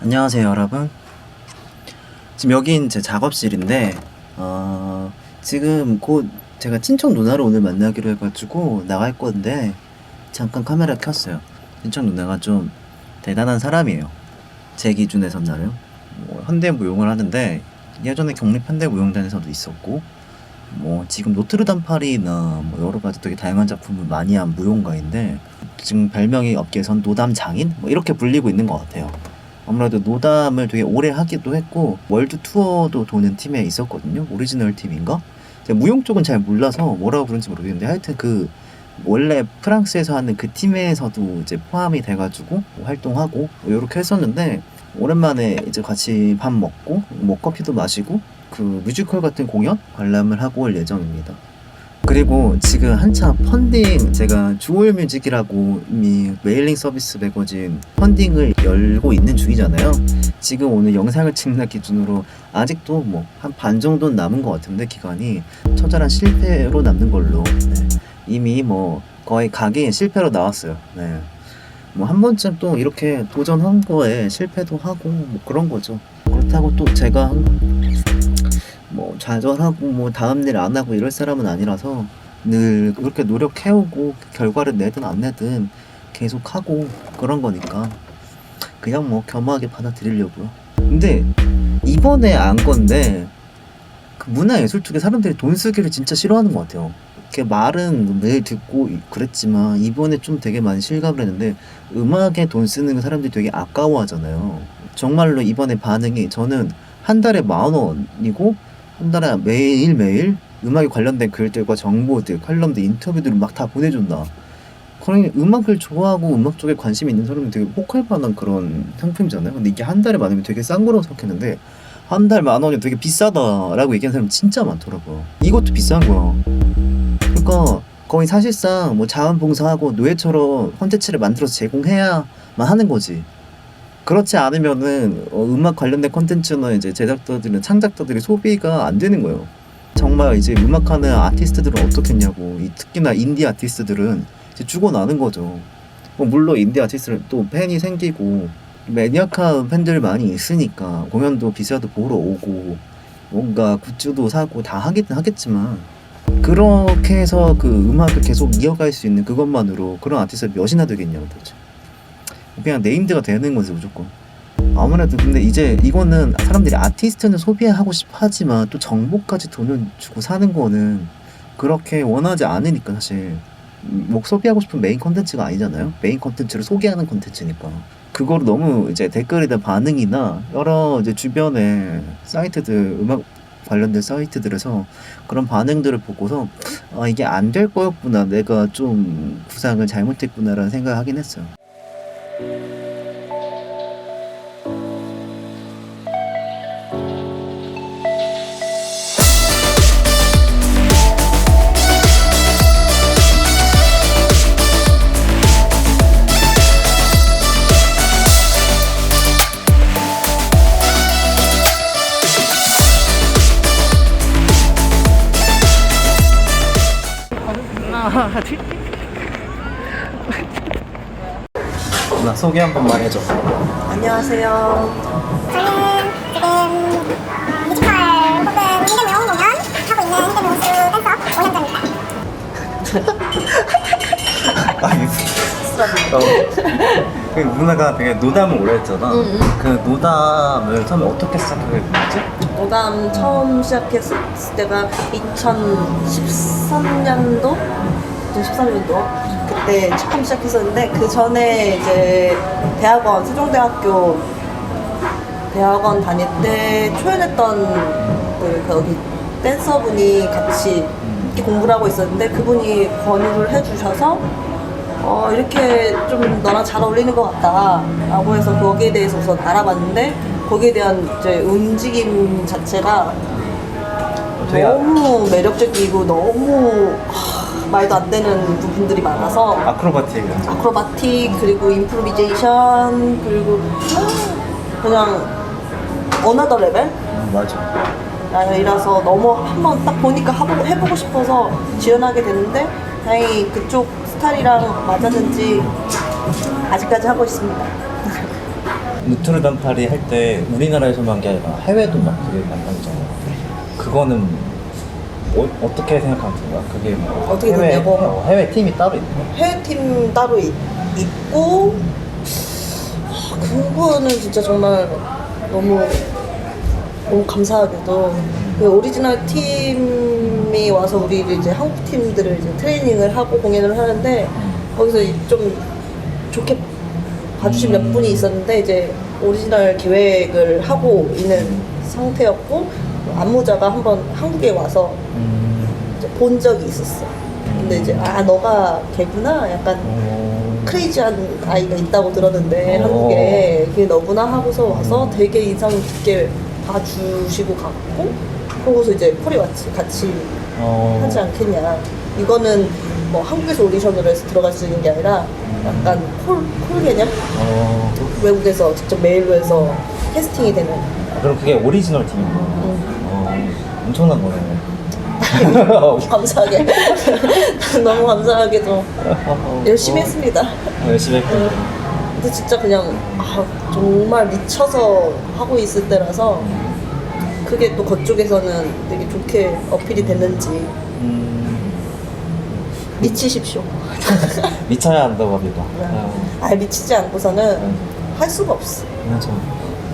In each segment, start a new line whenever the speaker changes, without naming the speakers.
안녕하세요 여러분. 지금 여긴 제 작업실인데 어, 지금 곧 제가 친척 누나를 오늘 만나기로 해가지고 나갈 건데 잠깐 카메라 켰어요. 친척 누나가 좀 대단한 사람이에요. 제 기준에선 나름 뭐 현대무용을 하는데 예전에 경립 현대무용단에서도 있었고 뭐 지금 노트르담 파리나 뭐 여러 가지 되게 다양한 작품을 많이 한 무용가인데 지금 별명이 업계에선 노담 장인? 뭐 이렇게 불리고 있는 것 같아요. 아무래도 노담을 되게 오래 하기도 했고 월드 투어도 도는 팀에 있었거든요. 오리지널 팀인가? 제가 무용 쪽은 잘 몰라서 뭐라고 부르는지 모르겠는데 하여튼 그 원래 프랑스에서 하는 그 팀에서도 이제 포함이 돼가지고 활동하고 이렇게 했었는데 오랜만에 이제 같이 밥 먹고 뭐 커피도 마시고 그 뮤지컬 같은 공연 관람을 하고 올 예정입니다. 그리고 지금 한참 펀딩 제가 주얼 뮤직이라고 이미 메일링 서비스 매거진 펀딩을 열고 있는 중이잖아요. 지금 오늘 영상을 찍는 날 기준으로 아직도 뭐 한 반 정도는 남은 것 같은데 기간이 처절한 실패로 남는 걸로 네. 이미 뭐 거의 가게 실패로 나왔어요. 네. 뭐 한 번쯤 또 이렇게 도전한 거에 실패도 하고 뭐 그런 거죠. 그렇다고 또 제가 뭐 좌절하고 뭐 다음 일 안 하고 이럴 사람은 아니라서 늘 그렇게 노력해오고 결과를 내든 안 내든 계속 하고 그런 거니까 그냥 뭐 겸허하게 받아들이려고요. 근데 이번에 안 건데 그 문화예술 쪽에 사람들이 돈 쓰기를 진짜 싫어하는 것 같아요. 이렇게 말은 매일 듣고 그랬지만 이번에 좀 되게 많이 실감을 했는데 음악에 돈 쓰는 거 사람들이 되게 아까워하잖아요. 정말로 이번에 반응이 저는 한 달에 만 원이고 한 달에 매일 매일 음악에 관련된 글들과 정보들, 칼럼들, 인터뷰들 을 막 다 보내준다. 그러니 음악을 좋아하고 음악 쪽에 관심 있는 사람은 되게 혹할 만한 그런 상품이잖아요. 근데 이게 한 달에 많으면 되게 싼 거라고 생각했는데 한 달 만 원이 되게 비싸다라고 얘기하는 사람 진짜 많더라고요. 이것도 비싼 거야. 그러니까 거의 사실상 뭐 자원봉사하고 노예처럼 콘텐츠를 만들어서 제공해야만 하는 거지. 그렇지 않으면은 어, 음악 관련된 콘텐츠나 이제 제작자들은 창작자들이 소비가 안 되는 거예요. 정말 이제 음악하는 아티스트들은 어떻겠냐고. 이 특히나 인디 아티스트들은 이제 죽어나는 거죠. 뭐 물론 인디 아티스트는 또 팬이 생기고 매니악한 팬들 많이 있으니까 공연도 비싸도 보러 오고 뭔가 굿즈도 사고 다 하긴 하겠지만 그렇게 해서 그 음악을 계속 이어갈 수 있는 그것만으로 그런 아티스트 몇이나 되겠냐고 도대체. 그냥 네임드가 되는 거지 무조건. 아무래도 근데 이제 이거는 사람들이 아티스트는 소비하고 싶어 하지만 또 정보까지 돈을 주고 사는 거는 그렇게 원하지 않으니까 사실 뭐 소비하고 싶은 메인 컨텐츠가 아니잖아요. 메인 컨텐츠를 소개하는 컨텐츠니까. 그거를 너무 이제 댓글이나 반응이나 여러 이제 주변에 사이트들 음악 관련된 사이트들에서 그런 반응들을 보고서 아 이게 안 될 거였구나 내가 좀 구상을 잘못했구나라는 생각을 하긴 했어요. 나 소개 한 번만 해줘.
안녕하세요.
저는 지금 뮤지컬 혹은 현대무용 공연 하고 있는 현대무용수 댄서 오현정입니다.
어, 그 누나가 되게 노담을 오래 했잖아. 그 노담을 처음에 어떻게 시작하게 됐지?
노담 처음 시작했을 때가 2013년도? 2013년도? 그때 처음 시작했었는데 그 전에 이제 대학원, 세종대학교 대학원 다닐 때 초연했던 그 거기 댄서분이 같이 이렇게 공부를 하고 있었는데 그분이 권유를 해주셔서 어, 이렇게 좀 너랑 잘 어울리는 것 같다 라고 해서 거기에 대해서 우선 알아봤는데 거기에 대한 이제 움직임 자체가
되게
너무 매력적이고 너무 하, 말도 안 되는 부분들이 많아서
아크로바틱.
아크로바틱 그리고 임프로비제이션 그리고 그냥 어나더 레벨
음, 맞아.
이라서 너무 한번 딱 보니까 해보고, 해보고 싶어서 지원하게 됐는데 다행히 그쪽 스타일이랑 맞았는지 아직까지 하고 있습니다.
누트르담 파리 할 때 우리나라에서만 한게 아니라 해외도 막 되게 많다잖아요. 그거는 어, 어떻게 생각하는 거야? 그게 뭐
어떻게
해외,
됐냐고?
어, 해외 팀이 따로 있는 거야?
해외팀 따로 있, 있고 아, 그거는 진짜 정말 너무 너무 감사하게도 그 오리지널 팀이 와서 우리 이제 한국 팀들을 이제 트레이닝을 하고 공연을 하는데 거기서 좀 좋게 봐주신 몇 분이 있었는데 이제 오리지널 기획을 하고 있는 상태였고 안무자가 한번 한국에 와서
음,
이제 본 적이 있었어. 근데 이제 아 너가 걔구나 약간
어,
크레이지한 아이가 있다고 들었는데
어.
한국에 그게 너구나 하고서 와서 되게 인상 깊게 봐주시고 갔고 그러고서 이제 폴이 같이 같이
어,
하지 않겠냐. 이거는 뭐 한국에서 오디션으로 해서 들어갈 수 있는 게 아니라 약간 콜, 콜 개념?
어,
외국에서 직접 메일로 해서 캐스팅이 되는.
아, 그럼 그게 오리지널 팀인?
음.
어, 엄청난 거네.
감사하게. 너무 감사하게도 열심히
어,
했습니다.
열심히 했고.
근데 진짜 그냥 아, 정말 미쳐서 하고 있을 때라서 그게 또 그쪽에서는 되게 좋게 어필이 됐는지
음,
미치십시오.
미쳐야 한다고 합니다.
네.
어,
아 미치지 않고서는
음.
할 수가 없어.
맞아.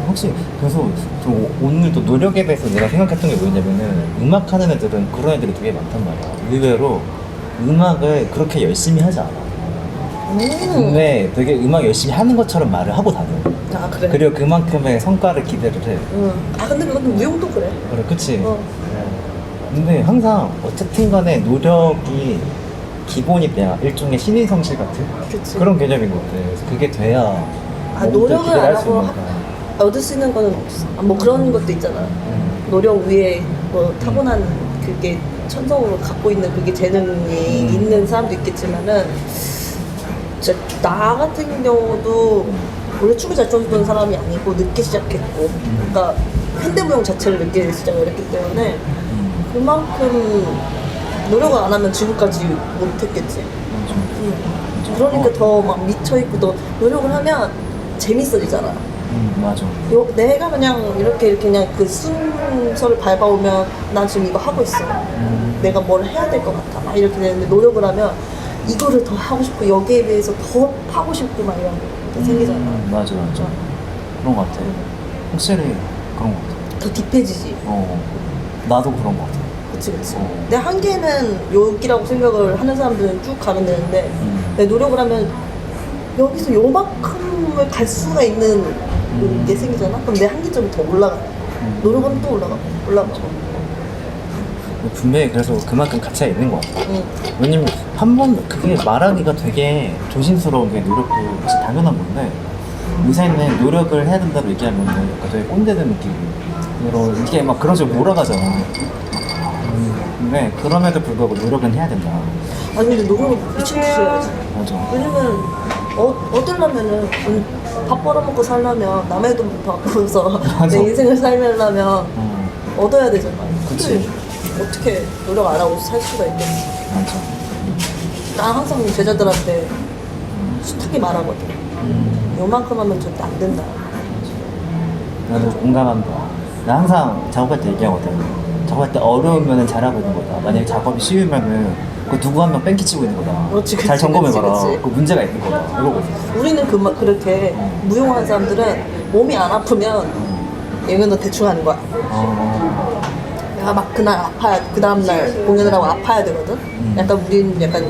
혹시 그래서 저 오늘 또 노력에 대해서 내가 생각했던 게 뭐냐면은 음악 하는 애들은 그런 애들이 되게 많단 말이야. 의외로 음악을 그렇게 열심히 하지 않아.
음.
근데 되게 음악 열심히 하는 것처럼 말을 하고 다녀.
아 그래.
그리고 그만큼의 성과를 기대를 해.
응. 아 근데 그건 무용도 그래.
그래, 그치?
어.
근데 항상 어쨌든 간에 노력이 기본이 돼야 일종의 신의 성실 같은
그치.
그런 개념인 것 같아. 그래서 그게 돼야
아 노력을
기대를
안
할수
하고
있는 거야.
하- 얻을 수 있는 거는 없어. 아, 뭐 그런 것도 있잖아.
음.
노력 위에 뭐 타고난 그게 천성으로 갖고 있는 그게 재능이
음.
있는 사람도 있겠지만은 진짜 나 같은 경우도 원래 춤을 잘 춰던 사람이 아니고 늦게 시작했고 그러니까 현대무용 자체를 늦게 시작을 했기 때문에
음.
그만큼 노력을 안 하면 지금까지 못했겠지. 음. 그러니까 더 막 미쳐있고 또 노력을 하면 재밌어지잖아
음, 맞아.
요, 내가 그냥 이렇게 이렇게 그냥 그 순서를 밟아오면 난 지금 이거 하고 있어.
음.
내가 뭘 해야 될 것 같아. 막 이렇게 되는데 노력을 하면 이거를 더 하고 싶고 여기에 비해서 더 하고 싶고 막 이런 게 생기잖아.
음, 맞아, 맞아. 그런 것 같아. 확실히 그런 것 같아.
더 딥해지지.
어, 나도 그런 것 같아.
그치 그치.
어.
내 한계는 여기라고 생각을 하는 사람들은 쭉 가면 되는데
음.
내 노력을 하면 여기서 요만큼을 갈 수가 있는
음.
게 생기잖아. 그럼 내 한계점이 더 올라가.
음.
노력하면 또 올라가고 올라가고.
분명히 그래서 그만큼 가치가 있는 것 같아.
응.
왜냐면 한 번 그게 말하기가 되게 조심스러운 게 노력도 사실 당연한 건데 요새는 노력을 해야 된다고 얘기하면 약간 되게 꼰대된 느낌으로 이게 막 그런 식으로 몰아가잖아. 음, 근데 그럼에도 불구하고 노력은 해야 된다.
아니 근데 노력을 미친 듯이 해야지.
맞아.
왜냐면 어, 얻으려면은 음, 밥 벌어먹고 살려면 남의 돈 받고서
맞아.
내 인생을 살려면
어,
얻어야 되잖아.
그치.
어떻게 노력 안 하고 살 수가 있겠어.
맞아.
난 항상 제자들한테 숱하게 말하거든.
음,
요만큼 하면 절대 안 된다.
나도 공감한다. 나 항상 작업할 때 얘기하거든. 작업할 때 어려우면 잘하고 있는 거다. 만약에 작업이 쉬우면은 그 누구 한 명 뺑기치고 있는 거다.
그렇지, 그치,
잘 점검해봐라.
그치, 그치.
그 문제가 있는 거다. 이러고 있어.
우리는 그만 그렇게 무용하는 사람들은 몸이 안 아프면 얘는 너 대충 하는 거야.
어,
내가 막 그날 아파야 그 다음날 공연을 하고 아파야 되거든. 약간 우리는 약간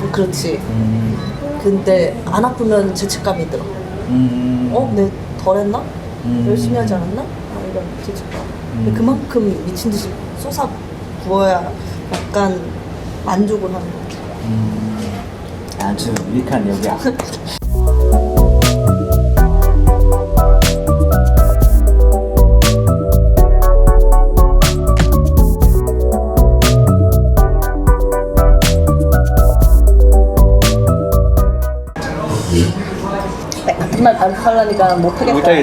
좀 그렇지.
음,
근데 안 아프면 죄책감이 들어.
음,
어? 내 덜 했나?
음.
열심히 하지 않았나? 막 이런 죄책감. 근데
음.
그만큼 미친 듯이 쏟아 부어야 약간 만족을 하는 거지.
음, 아주 유익한 얘기야.
네, 같은 말 반복하려니까 못하겠다.